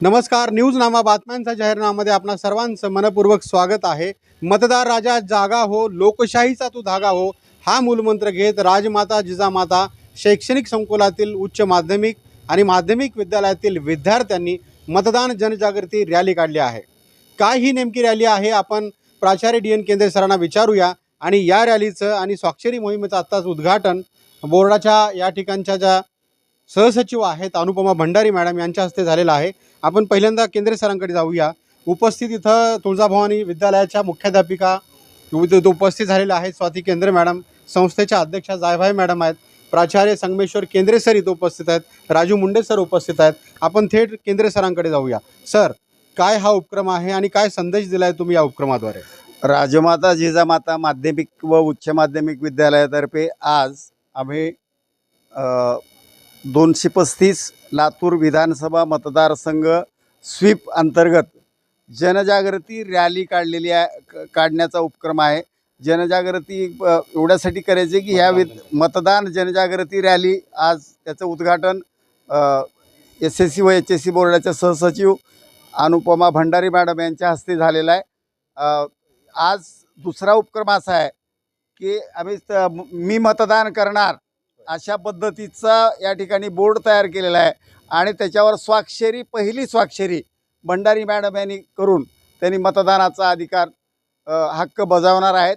नमस्कार न्यूज नामा बातम्यांचा जाहीरनामामध्ये आपणा सर्वांचं मनपूर्वक स्वागत आहे. मतदार राजा जागा हो लोकशाहीचा तू धागा हो हा मूलमंत्र घेत राजमाता जिजामाता शैक्षणिक संकुलातील उच्च माध्यमिक आणि माध्यमिक विद्यालयातील विद्यार्थ्यांनी मतदान जनजागृती रॅली काढली आहे. काय ही नेमकी रॅली आहे आपण प्राचार्य डी एन केंद्रे सरांना विचारूया आणि या रॅलीचं आणि स्वाक्षरी मोहिमेचं आत्ताच उद्घाटन बोर्डाच्या या ठिकाणच्या ज्या सहसचिव आहेत अनुपमा भंडारी मॅडम यांच्या हस्ते झालेलं आहे. आपण पहिल्यांदा केंद्रे सरांकडे जाऊया. उपस्थित इथं तुळजाभवानी विद्यालयाच्या मुख्याध्यापिका उपस्थित झालेल्या आहेत स्वाती केंद्रे मॅडम संस्थेच्या अध्यक्षा जायभाई मॅडम आहेत प्राचार्य संगमेश्वर केंद्रे सर इथं उपस्थित आहेत राजू मुंडे सर उपस्थित आहेत. आपण थेट केंद्रे सरांकडे जाऊया. सर काय हा उपक्रम आहे आणि काय संदेश दिला आहे तुम्ही या उपक्रमाद्वारे? राजमाता जिजामाता माध्यमिक व उच्च माध्यमिक विद्यालयातर्फे आज आम्ही दोनशे पस्तीस लातूर विधानसभा मतदारसंघ स्वीप अंतर्गत. जनजागृती रॅली काढलेली आहे काढण्याचा उपक्रम आहे. जनजागृती एवढ्यासाठी करायचे की ह्या विद मतदान. जनजागृती रॅली आज त्याचं उद्घाटन एस एस सी व एच एस सी बोर्डाच्या सहसचिव अनुपमा भंडारी मॅडम यांच्या हस्ते झालेला आहे. आज दुसरा उपक्रम असा आहे की आम्ही मी मतदान करणार अशा पद्धतीचा या ठिकाणी बोर्ड तयार केलेला आहे. आणि त्याच्यावर स्वाक्षरी पहिली स्वाक्षरी भंडारी मॅडम यांनी करून त्यांनी मतदानाचा अधिकार हक्क बजावणार आहेत.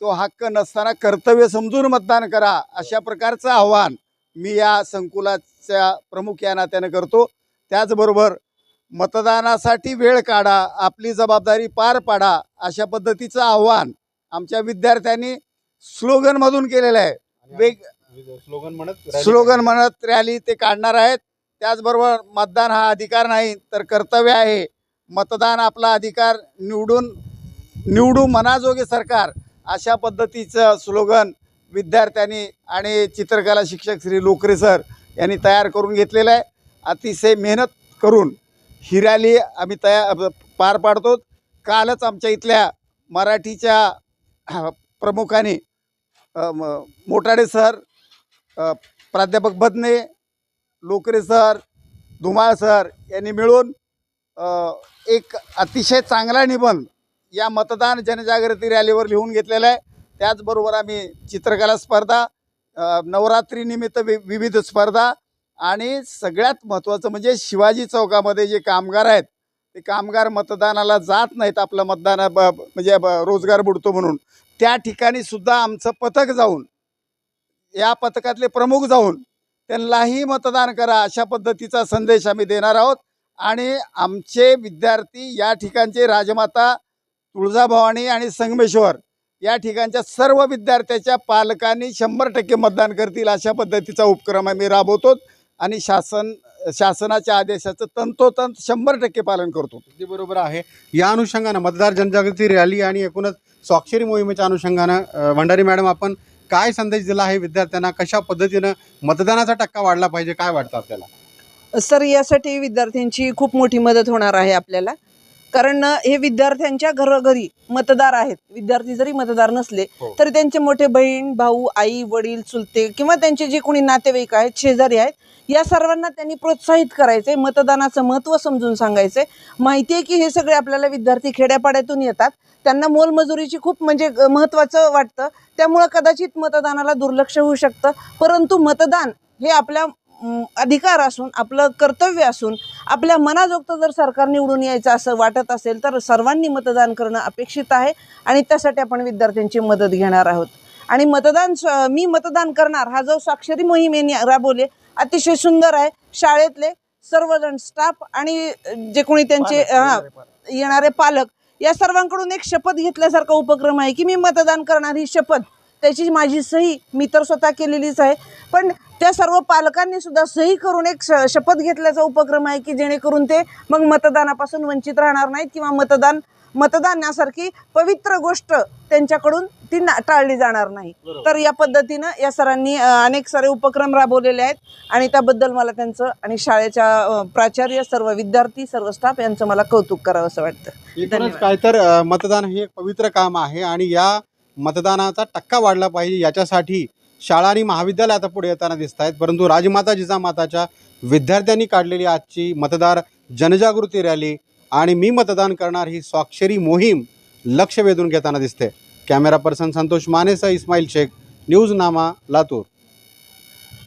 तो हक्क नसताना कर्तव्य समजून मतदान करा अशा प्रकारचं आव्हान मी या संकुलाच्या प्रमुख या नात्यानं करतो. त्याचबरोबर मतदानासाठी वेळ काढा आपली जबाबदारी पार पाडा अशा पद्धतीचं आव्हान आमच्या विद्यार्थ्यांनी स्लोगनमधून केलेलं आहे. वेग स्लोगन म्हणत स्लोगन म्हणत रॅली ते काढणार आहेत. त्याचबरोबर मतदान हा अधिकार नाही तर कर्तव्य आहे. मतदान आपला अधिकार निवडून निवडू मनाजोगे सरकार अशा पद्धतीचं स्लोगन विद्यार्थ्यांनी आणि चित्रकला शिक्षक श्री लोकरे सर यांनी तयार करून घेतलेलं आहे. अतिशय मेहनत करून ही रॅली आम्ही तया पार पाडतो. कालच आमच्या इथल्या मराठीच्या प्रमुखाने मोटाडे सर प्राध्यापक बदने लोकरे सर धुमाळ सर यांनी मिळून एक अतिशय चांगला निबंध या मतदान जनजागृती रॅलीवर लिहून घेतलेला आहे. त्याचबरोबर आम्ही चित्रकला स्पर्धा नवरात्रीनिमित्त वि विविध स्पर्धा आणि सगळ्यात महत्त्वाचं म्हणजे शिवाजी चौकामध्ये जे कामगार आहेत ते कामगार मतदानाला जात नाहीत आपलं मतदान ब म्हणजे ब रोजगार बुडतो म्हणून. त्या ठिकाणी सुद्धा आमचं पथक जाऊन या पथकातले प्रमुख जाऊन त्यांनाही मतदान करा अशा पद्धतीचा संदेश आम्ही देणार आहोत. आणि आमचे विद्यार्थी या ठिकाणचे राजमाता तुळजाभवानी आणि संगमेश्वर या ठिकाणच्या सर्व विद्यार्थ्याच्या पालकांनी शंभर टक्के मतदान करतील अशा पद्धतीचा उपक्रम आम्ही राबवतो आणि शासन शासनाच्या आदेशाचं तंतोतंत शंभर टक्के पालन करतो. अगदी बरोबर आहे. या अनुषंगानं मतदार जनजागृती रॅली आणि एकूणच स्वाक्षरी मोहिमेच्या अनुषंगानं भंडारी मॅडम आपण काय संदेश दिला आहे विद्यार्थ्यांना? कशा पद्धतीनं मतदानाचा टक्का वाढला पाहिजे? काय वाटतं आपल्याला? सर यासाठी विद्यार्थ्यांची खूप मोठी मदत होणार आहे आपल्याला. कारण हे विद्यार्थ्यांच्या घरोघरी मतदार आहेत. विद्यार्थी जरी मतदार नसले हो. तरी त्यांचे मोठे बहीण भाऊ आई वडील चुलते किंवा त्यांचे जे कोणी नातेवाईक आहेत शेजारी आहेत या सर्वांना त्यांनी प्रोत्साहित करायचे मतदानाचं महत्त्व समजून सांगायचे माहिती आहे की हे सगळे आपल्याला विद्यार्थी खेड्यापाड्यातून येतात. त्यांना मोलमजुरीची खूप म्हणजे महत्त्वाचं वाटतं. त्यामुळं कदाचित मतदानाला दुर्लक्ष होऊ शकतं. परंतु मतदान हे आपल्या अधिकार असून आपलं कर्तव्य असून आपल्या मनाजोगतं जर सरकार निवडून यायचं असं वाटत असेल तर सर्वांनी मतदान करणं अपेक्षित आहे आणि त्यासाठी आपण विद्यार्थ्यांची मदत घेणार आहोत. आणि मतदान मी मतदान करणार हा जो स्वाक्षरी मोहीम यांनी राबवले अतिशय सुंदर आहे. शाळेतले सर्वजण स्टाफ आणि जे कोणी त्यांचे येणारे पालक या सर्वांकडून एक शपथ घेतल्यासारखा उपक्रम आहे की मी मतदान करणार ही शपथ. त्याची माझी सही मी तर स्वतः केलेलीच आहे. पण त्या सर्व पालकांनी सुद्धा सही करून एक श- शपथ घेतल्याचा उपक्रम आहे की जेणेकरून ते मग मतदानापासून वंचित राहणार नाहीत किंवा मतदान मतदानासारखी पवित्र गोष्ट त्यांच्याकडून ती ना टाळली जाणार नाही. तर या पद्धतीनं या सरांनी अनेक सारे उपक्रम राबवलेले आहेत आणि त्याबद्दल मला त्यांचं आणि शाळेच्या प्राचार्य सर्व विद्यार्थी सर्व स्टाफ यांचं मला कौतुक करावं असं वाटतं. काय तर मतदान हे एक पवित्र काम आहे आणि या मतदानाचा टक्का वाढला पाहिजे. याच्यासाठी शाळा आणि महाविद्यालय आता पुढे येताना दिसत आहेत परंतु राजमाता जिजामाताच्या विद्यार्थ्यांनी काढलेली आजची मतदार जनजागृती रॅली आणि मी मतदान करणार ही स्वाक्षरी मोहीम लक्ष वेधून घेताना दिसते. कॅमेरा पर्सन संतोष मानेसह इस्माईल शेख न्यूज नामा लातूर.